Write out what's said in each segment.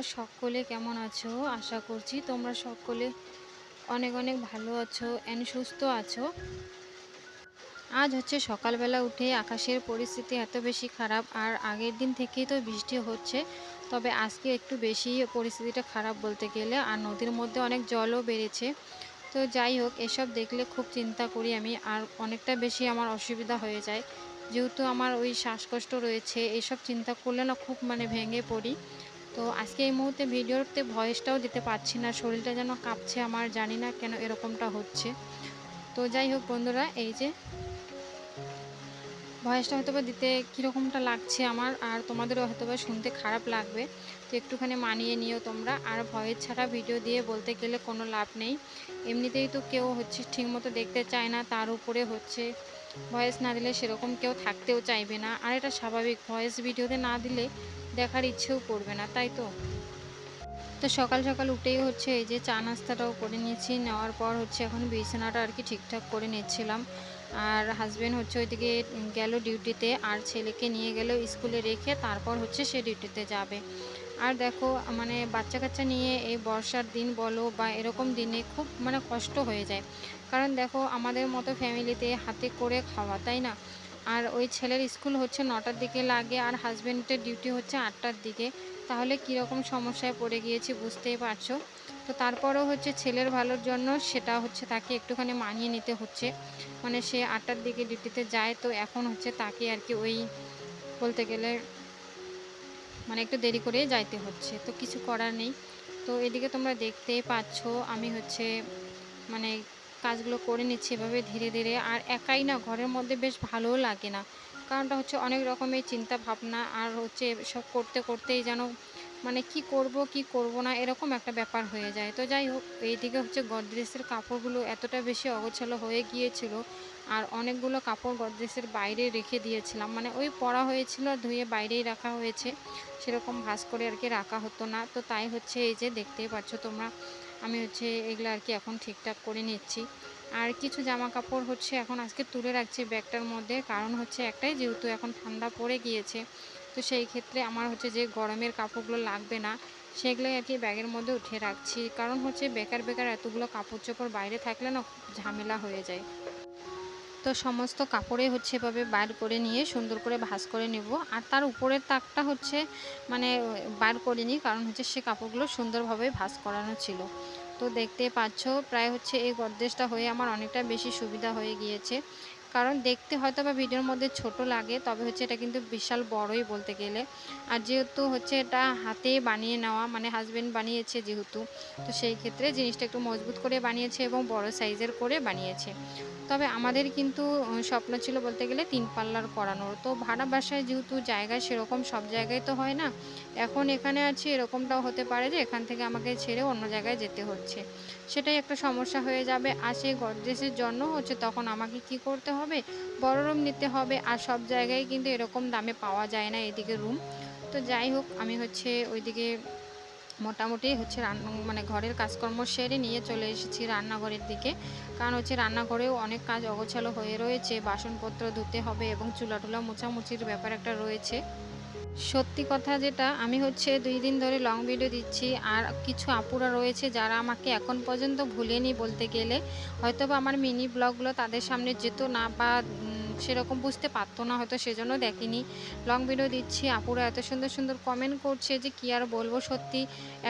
তোমরা সকলে কেমন আছো? আশা করছি তোমরা সকলে অনেক অনেক ভালো আছো অ্যান্ড সুস্থ আছো। আজ হচ্ছে সকালবেলা উঠে আকাশের পরিস্থিতি এত বেশি খারাপ আর আগের দিন থেকেই তো বৃষ্টি হচ্ছে, তবে আজকে একটু বেশি পরিস্থিতিটা খারাপ বলতে গেলে আর নদীর মধ্যে অনেক জলও বেড়েছে। তো যাই হোক, এসব দেখলে খুব চিন্তা করি আমি আর অনেকটা বেশি আমার অসুবিধা হয়ে যায়। যেহেতু আমার ওই শ্বাসকষ্ট রয়েছে, এসব চিন্তা করলে না খুব মানে ভেঙে পড়ি। তো আজকে এই মুহূর্তে ভিডিওতে ভয়েসটাও দিতে পারছি না, শরীরটা যেন কাঁপছে আমার, জানি না কেন এরকমটা হচ্ছে। তো যাই হোক বন্ধুরা, এই যে ভয়েসটা হয়তো বা দিতে কীরকমটা লাগছে আমার, আর তোমাদেরও হয়তো বা শুনতে খারাপ লাগবে। তো একটুখানি মানিয়ে নিও তোমরা, আর ভয়েস ছাড়া ভিডিও দিয়ে বলতে গেলে কোনো লাভ নেই। এমনিতেই তো কেউ হচ্ছে ঠিকমতো দেখতে চায় না, তার উপরে হচ্ছে ভয়েস না দিলে সেরকম কেউ থাকতেও চাইবে না। আর এটা স্বাভাবিক, ভয়েস ভিডিওতে না দিলে দেখার ইচ্ছেও করবে না, তাই তো? তো সকাল সকাল উঠেই হচ্ছে এই যে চা নাস্তাটাও করে নিয়েছি, নেওয়ার পর হচ্ছে এখন বিছানাটা আর কি ঠিকঠাক করে নিচ্ছিলাম। আর হাজব্যান্ড হচ্ছে ওইদিকে গেল ডিউটিতে, আর ছেলেকে নিয়ে গেল স্কুলে রেখে তারপর হচ্ছে সে ডিউটিতে যাবে। আর দেখো মানে বাচ্চা কাচ্চা নিয়ে এই বর্ষার দিন বলো বা এরকম দিনে খুব মানে কষ্ট হয়ে যায়। কারণ দেখো আমাদের মতো ফ্যামিলিতে হাতে করে খাওয়া, তাই না? আর ওই ছেলের স্কুল হচ্ছে নটার দিকে লাগে আর হাজব্যান্ডের ডিউটি হচ্ছে আটটার দিকে। তাহলে কীরকম সমস্যায় পড়ে গিয়েছি বুঝতেই পারছ? তো তারপরেও হচ্ছে ছেলের ভালোর জন্য সেটা হচ্ছে তাকে একটুখানি মানিয়ে নিতে হচ্ছে। মানে সে আটটার দিকে ডিউটিতে যায়, তো এখন হচ্ছে তাকে আর কি ওই বলতে গেলে মানে একটু দেরি করে যাইতে হচ্ছে। তো কিছু করার নেই। তো এদিকে তোমরা দেখতেই পাচ্ছ, আমি হচ্ছে মানে কাজগুলো করে নিচ্ছি এভাবে ধীরে ধীরে। আর একাই না, ঘরের মধ্যে বেশ ভালোও লাগে না। কারণটা হচ্ছে অনেক রকমের চিন্তা ভাবনা আর হচ্ছে সব করতে করতেই যেন মানে কি করব কি করব না এরকম একটা ব্যাপার হয়ে যায়। তো যাই হোক, এইদিকে হচ্ছে গডরেজের কাপড়গুলো এতটা বেশি অগোছালো হয়ে গিয়েছিল আর অনেকগুলো কাপড় গডরেজের বাইরে রেখে দিয়েছিলাম। মানে ওই পরা হয়েছিল, ধুয়ে বাইরেই রাখা হয়েছে। সেরকম ভাস করে আর কি রাখা হতো না। তো তাই হচ্ছে এই যে দেখতেই পাচ্ছ তোমরা আমি হচ্ছে এগুলো আর কি এখন ঠিকঠাক করে নিচ্ছি। আর কিছু জামা কাপড় হচ্ছে এখন আজকে তুলে রাখছি ব্যাগটার মধ্যে। কারণ হচ্ছে একটাই যেহেতু এখন ঠান্ডা পড়ে গিয়েছে, তো সেই ক্ষেত্রে আমার হচ্ছে যে গরমের কাপড়গুলো লাগবে না, সেগুলোই আর কি ব্যাগের মধ্যে উঠে রাখছি। কারণ হচ্ছে বেকার বেকার এতগুলো কাপড় চোপড় বাইরে থাকলে না ঝামেলা হয়ে যায়। তো সমস্ত কাপড়ে হচ্ছে এভাবে বার করে নিয়ে সুন্দর করে ভাঁজ করে নেব। আর তার উপরের তাকটা হচ্ছে মানে বার করে নিই কারণ হচ্ছে সে কাপড়গুলো সুন্দরভাবে ভাঁজ করানো ছিল। তো দেখতে পাচ্ছ প্রায় হচ্ছে এই গদ্রেজটা হয়ে আমার অনেকটা বেশি সুবিধা হয়ে গিয়েছে। কারণ দেখতে হয়তো বা ভিডিওর মধ্যে ছোট লাগে, তবে হচ্ছে এটা কিন্তু বিশাল বড়ই বলতে গেলে। আর যেহেতু হচ্ছে এটা হাতে বানিয়ে নেওয়া মানে হাজব্যান্ড বানিয়েছে যেহেতু, তো সেই ক্ষেত্রে জিনিসটা একটু মজবুত করে বানিয়েছে এবং বড় সাইজের করে বানিয়েছে। তবে আমাদের কিন্তু স্বপ্ন ছিল বলতে গেলে তিন পাল্লার করানোর। তো ভাড়া বাসায় যেহেতু জায়গায় সেরকম সব জায়গায় তো হয় না, এখন এখানে আছি এরকমটাও হতে পারে যে এখান থেকে আমাকে ছেড়ে অন্য জায়গায় যেতে হচ্ছে। সেটাই একটা সমস্যা হয়ে যাবে। আর সেই গডরেজের জন্য হচ্ছে তখন আমাকে কি করতে হবে বড় রুম নিতে হবে, আর সব জায়গায় কিন্তু এরকম দামে পাওয়া যায় না এদিকে রুম তো যাই হোক, আমি হচ্ছে ওইদিকে মোটামুটি হচ্ছে রান্না মানে ঘরের কাজকর্ম সেরে নিয়ে চলে এসেছি রান্নাঘরের দিকে। কারণ হচ্ছে রান্নাঘরেও অনেক কাজ অগোছালো হয়ে রয়েছে, বাসনপত্র ধুতে হবে এবং চুলা টুলা মোছামুছির ব্যাপার একটা রয়েছে। সত্যি কথা যেটা, আমি হচ্ছে দুই দিন ধরে লং ভিডিও দিচ্ছি, আর কিছু আপুরা রয়েছে যারা আমাকে এখন পর্যন্ত ভুলেনি বলতে গেলে হয়তো আমার মিনি ব্লগগুলো তাদের সামনে যেত না বা সেরকম বুঝতে পারতো না, হয়তো সেজন্য দেখেনি। লং ভিডিও দিচ্ছি, আপুরা এত সুন্দর সুন্দর কমেন্ট করছে যে কি আর বলব সত্যি,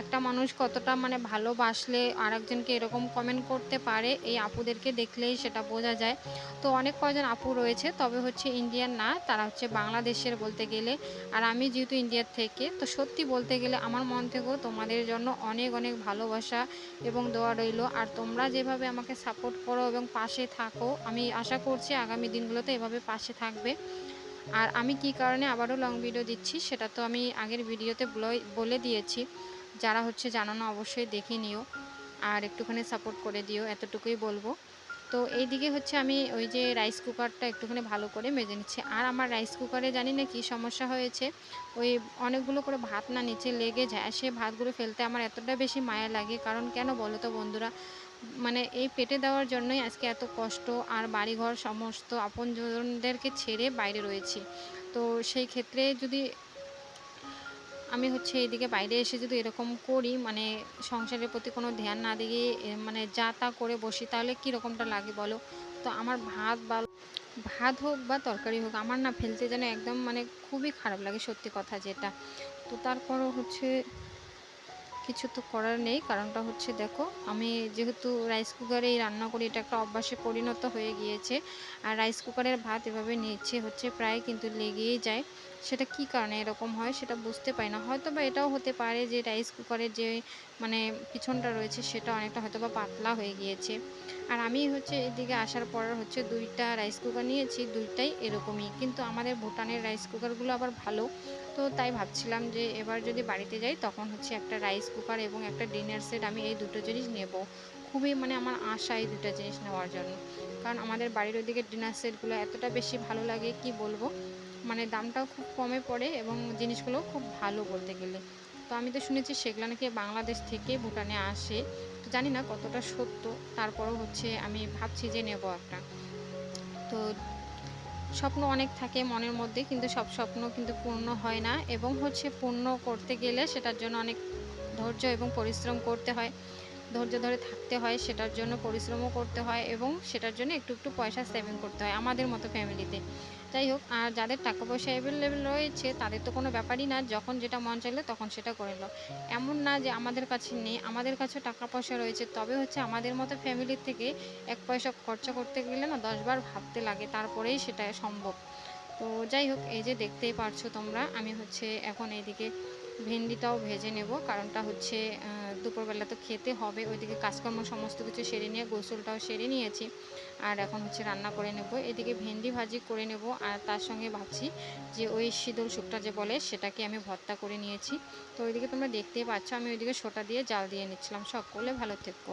একটা মানুষ কতটা মানে ভালোবাসলে আর একজনকে এরকম কমেন্ট করতে পারে, এই আপুদেরকে দেখলেই সেটা বোঝা যায়। তো অনেক কজন আপু রয়েছে, তবে হচ্ছে ইন্ডিয়ান না, তারা হচ্ছে বাংলাদেশের বলতে গেলে। আর আমি যেহেতু ইন্ডিয়ার থেকে, তো সত্যি বলতে গেলে আমার মন থেকেও তোমাদের জন্য অনেক অনেক ভালোবাসা এবং দোয়া রইল। আর তোমরা যেভাবে আমাকে সাপোর্ট করো এবং পাশে থাকো, আমি আশা করছি আগামী দিনগুলোতে এভাবে পাশে থাকবে। আর আমি কি কারণে আবারও লং ভিডিও দিচ্ছি, সেটা তো আমি আগের ভিডিওতে বলে দিয়েছি। যারা হচ্ছে জানো না, অবশ্যই দেখে নিও আর একটুখানি সাপোর্ট করে দিও, এতটুকুই বলব। তো এইদিকে হচ্ছে আমি ওই যে রাইস কুকারটা একটুখানি ভালো করে মেজে নিচ্ছি। আর আমার রাইস কুকারে জানি না কী সমস্যা হয়েছে, ওই অনেকগুলো করে ভাত না নিচে লেগে যায়, সে ভাতগুলো ফেলতে আমার এতটা বেশি মায়া লাগে। কারণ কেন বলো তো বন্ধুরা মানে এই পেটে দেওয়ার জন্যই আজকে এত কষ্ট আর বাড়িঘর সমস্ত আপনজনদেরকে ছেড়ে বাইরে রয়েছি। তো সেই ক্ষেত্রে যদি আমি হচ্ছে এইদিকে বাইরে এসে যদি এরকম করি মানে সংসারের প্রতি কোনো ধ্যান না দিয়ে মানে যা তা করে বসি, তাহলে কীরকমটা লাগে বলো? তো আমার ভাত বা ভাত হোক বা তরকারি হোক, আমার না ফেলতে যেন একদম মানে খুবই খারাপ লাগে সত্যি কথা যেটা। তো তারপরও হচ্ছে কিছু তো করার নেই। কারণটা হচ্ছে দেখো, আমি যেহেতু রাইস কুকারেই রান্না করি, এটা একটা অভ্যাসে পরিণত হয়ে গিয়েছে। আর রাইস কুকারের ভাত এভাবে নিচ্ছে হচ্ছে প্রায় কিন্তু লেগেই যায়। সেটা কি কারণে এরকম হয় সেটা বুঝতে পারি না। হয়তো বা এটাও হতে পারে যে রাইস কুকারের যে মানে পিছনটা রয়েছে সেটা অনেকটা হয়তো বা পাতলা হয়ে গিয়েছে। আর আমি হচ্ছে এদিকে আসার পর হচ্ছে দুইটা রাইস কুকার নিয়েছি, দুইটাই এরকমই। কিন্তু আমাদের ভুটানের রাইস কুকারগুলো আবার ভালো। তো তাই ভাবছিলাম যে এবার যদি বাড়িতে যাই তখন হচ্ছে একটা রাইস কুকার এবং একটা ডিনার সেট আমি এই দুটো জিনিস নেব। খুবই মানে আমার আশা এই দুটো জিনিস নেওয়ার জন্য। কারণ আমাদের বাড়ির ওদিকে ডিনার সেটগুলো এতটা বেশি ভালো লাগে, কি বলব? মানে দামটাও খুব কমে পড়ে এবং জিনিসগুলো খুব ভালো বলতে গেলে। তো আমি তো শুনেছি সেগুলো নাকি বাংলাদেশ থেকে ভুটানে আসে। তো জানি না কতটা সত্য, তারপরও হচ্ছে আমি ভাবছি যে নেব একটা। তো স্বপ্ন অনেক থাকে মনের মধ্যে, কিন্তু সব স্বপ্ন কিন্তু পূর্ণ হয় না এবং হচ্ছে পূর্ণ করতে গেলে সেটার জন্য অনেক ধৈর্য এবং পরিশ্রম করতে হয়। ধৈর্য ধরে থাকতে হয়, সেটার জন্য পরিশ্রমও করতে হয় এবং সেটার জন্য একটু একটু পয়সা সেভিং করতে হয় আমাদের মতো ফ্যামিলিতে যাই হোক, আর যাদের টাকা পয়সা অ্যাভেলেবেল রয়েছে, তাদের তো কোনো ব্যাপারই না, যখন যেটা মন চাইলো তখন সেটা করে নিল এমন না যে আমাদের কাছে নেই, আমাদের কাছে টাকা পয়সা রয়েছে, তবে হচ্ছে আমাদের মতো ফ্যামিলির থেকে এক পয়সা খরচা করতে গেলে না দশবার ভাবতে লাগে, তারপরেই সেটা সম্ভব। তো যাই হোক, এই যে দেখতেই পারছ তোমরা, আমি হচ্ছে এখন এইদিকে ভেন্ডিটাও ভেজে নেব, কারণটা হচ্ছে দুপুরবেলা তো খেতে হবে, ওইদিকে কাজকর্ম সমস্ত কিছু সেরে নিয়ে, গোসলটাও সেরে নিয়েছি, আর এখন হচ্ছে রান্না করে নেব। এদিকে ভেন্ডি ভাজি করে নেব, আর তার সঙ্গে ভাবছি যে ওই শীতল শুকটা যে বলে, সেটাকে আমি ভর্তা করে নিয়েছি। তো ওইদিকে তোমরা দেখতেই পাচ্ছ, আমি ওইদিকে সোটা দিয়ে জাল দিয়ে নিচ্ছিলাম, সকলে ভালো থেকো।